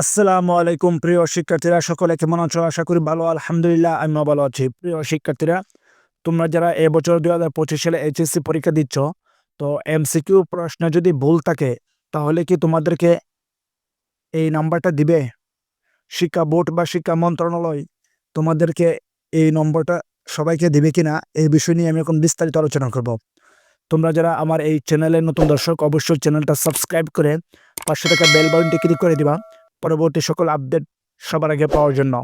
আসসালামু আলাইকুম প্রিয় শিক্ষার্থীরা, সকলে কেমন আছো? আশা করি ভালো, আলহামদুলিল্লাহ, আমিও ভালো আছি। প্রিয় শিক্ষার্থীরা, তোমরা যারা এবছর দুই হাজার পঁচিশ সালে এইচএসসি পরীক্ষা দিচ্ছ, তো এমসিকিউ প্রশ্ন যদি ভুল থাকে, তাহলে কি তোমাদেরকে এই নাম্বারটা দিবে? শিক্ষা বোর্ড বা শিক্ষা মন্ত্রণালয় তোমাদেরকে এই নম্বরটা সবাইকে দিবে কিনা, এই বিষয় নিয়ে আমি এখন বিস্তারিত আলোচনা করব। তোমরা যারা আমার এই চ্যানেলের নতুন দর্শক, অবশ্যই চ্যানেলটা সাবস্ক্রাইব করে পাশে থাকা বেল বাটনটি ক্লিক করে দিবা। পরবর্তী সকল আপডেট সবার আগে পাওয়ার জন্য।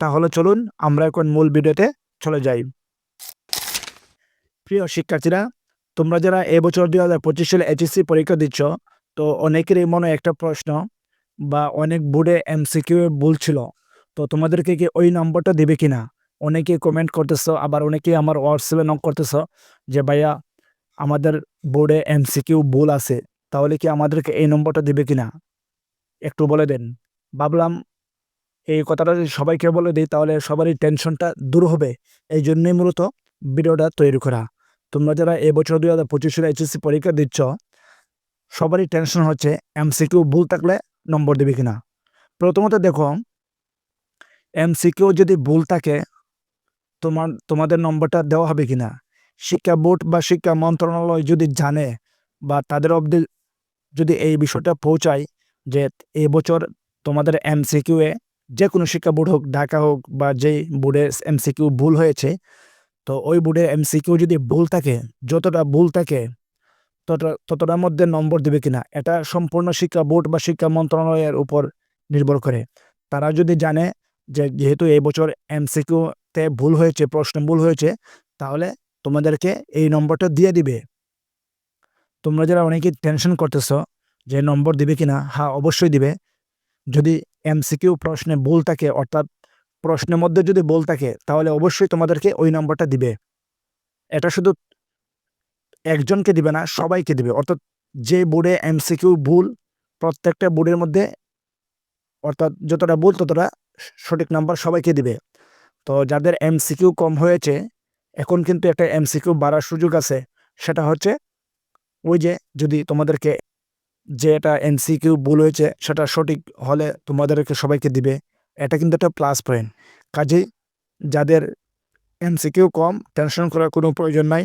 তাহলে চলুন, আমরা এখন মূল ভিডিওতে চলে যাই। প্রিয় শিক্ষার্থীরা, তোমরা যারা এবছর দুই হাজার পঁচিশ সালে এইচএসসি পরীক্ষা দিচ্ছ, তো অনেকেরই মনে একটা প্রশ্ন বা অনেক বোর্ডে এমসিকিউ ভুল ছিল, তো তোমাদেরকে কি ওই নম্বরটা দিবে কিনা? অনেকে কমেন্ট করতেছো, আবার অনেকে আমার হোয়াটসঅ্যাপে নক করতেছো যে, ভাইয়া, আমাদের বোর্ডে এমসিকিউ ভুল আছে, তাহলে কি আমাদেরকে এই নম্বরটা দিবে কিনা? একটু বলে দেন। ভাবলাম এই কথাটা যদি সবাইকে বলে দিই, তাহলে সবারই টেনশনটা দূর হবে। এই জন্যই মূলত ভিডিওটা তৈরি করা। তোমরা যারা এবছর দুই হাজার পঁচিশ সালে এইচএসসি পরীক্ষা দিচ্ছ, সবারই টেনশন হচ্ছে এমসিকিউ ভুল থাকলে নম্বর দেবে কিনা। প্রথমত দেখো, এমসিকিউ যদি ভুল থাকে, তোমার, তোমাদের নম্বরটা দেওয়া হবে কিনা? শিক্ষা বোর্ড বা শিক্ষা মন্ত্রণালয় যদি জানে বা তাদের অবধি যদি এই বিষয়টা পৌঁছায় যে এই বছর তোমাদের এমসিকিউ এ যে কোনো শিক্ষা বোর্ড হোক, ঢাকা হোক বা যেই বোর্ডে এমসিকিউ ভুল হয়েছে, তো ওই বোর্ডে এমসিকিউ যদি ভুল থাকে, যতটা ভুল থাকে ততটা ততটার মধ্যে নম্বর দেবে কিনা, এটা সম্পূর্ণ শিক্ষা বোর্ড বা শিক্ষা মন্ত্রণালয়ের উপর নির্ভর করে। তারা যদি জানে যে যেহেতু এই বছর এমসিকিউতে ভুল হয়েছে, প্রশ্ন ভুল হয়েছে, তাহলে তোমাদেরকে এই নম্বরটা দিয়ে দিবে। তোমরা যারা অনেকে টেনশন করতেছ যে নম্বর দিবে কিনা হ্যাঁ অবশ্যই দিবে। যদি এমসিকিউ প্রশ্নে ভুল থাকে, অর্থাৎ প্রশ্নের মধ্যে যদি ভুল থাকে, তাহলে অবশ্যই তোমাদেরকে ওই নম্বরটা দিবে। এটা শুধু একজনকে দিবে না, সবাইকে দিবে। অর্থাৎ যে বোর্ডে এমসিকিউ ভুল, প্রত্যেকটা বোর্ডের মধ্যে, অর্থাৎ যতটা ভুল, ততটা সঠিক নাম্বার সবাইকে দিবে। তো যাদের এমসিকিউ কম হয়েছে, এখন কিন্তু একটা এমসিকিউ বাড়ার সুযোগ আছে। সেটা হচ্ছে ওই যে যদি তোমাদেরকে যে এটা এমসিকিউ ভুল হয়েছে, সেটা সঠিক হলে তোমাদেরকে সবাইকে দিবে। এটা কিন্তু একটা প্লাস পয়েন্ট কাজেই যাদের এমসিকিউ কম টেনশন করার কোনো প্রয়োজন নাই,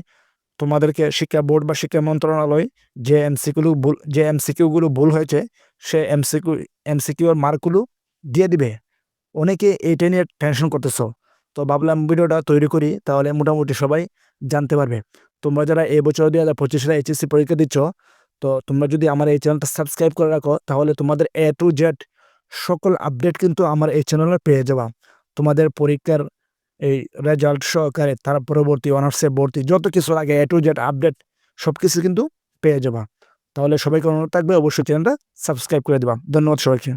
তোমাদেরকে শিক্ষা বোর্ড বা শিক্ষা মন্ত্রণালয় যে এমসিকিউগুলো ভুল, যে এমসিকিউগুলো ভুল হয়েছে, সে এমসিকিউ এমসিকিউর মার্কগুলো দিয়ে দিবে। অনেকে এইটা নিয়ে টেনশন করতেছো। তো ভাবলাম ভিডিওটা তৈরি করি, তাহলে মোটামুটি সবাই জানতে পারবে। তোমরা যারা এই বছর দুই হাজার পঁচিশ এইচএসসি পরীক্ষা দিচ্ছ তো তোমরা যদি আমার এই চ্যানেলটা সাবস্ক্রাইব করে রাখো, তাহলে তোমাদের এ টু জেড সকল আপডেট কিন্তু আমার এই চ্যানেলে পেয়ে যাবা। তোমাদের পরীক্ষার এই রেজাল্ট সহকারে, তার পরবর্তী অনার্সে ভর্তি যত কিছু লাগে, এ টু জেড আপডেট সব কিছু কিন্তু পেয়ে যাবা। তাহলে সবাইকে অনুরোধ থাকবে, অবশ্যই চ্যানেলটা সাবস্ক্রাইব করে দেবা। ধন্যবাদ সবাইকে।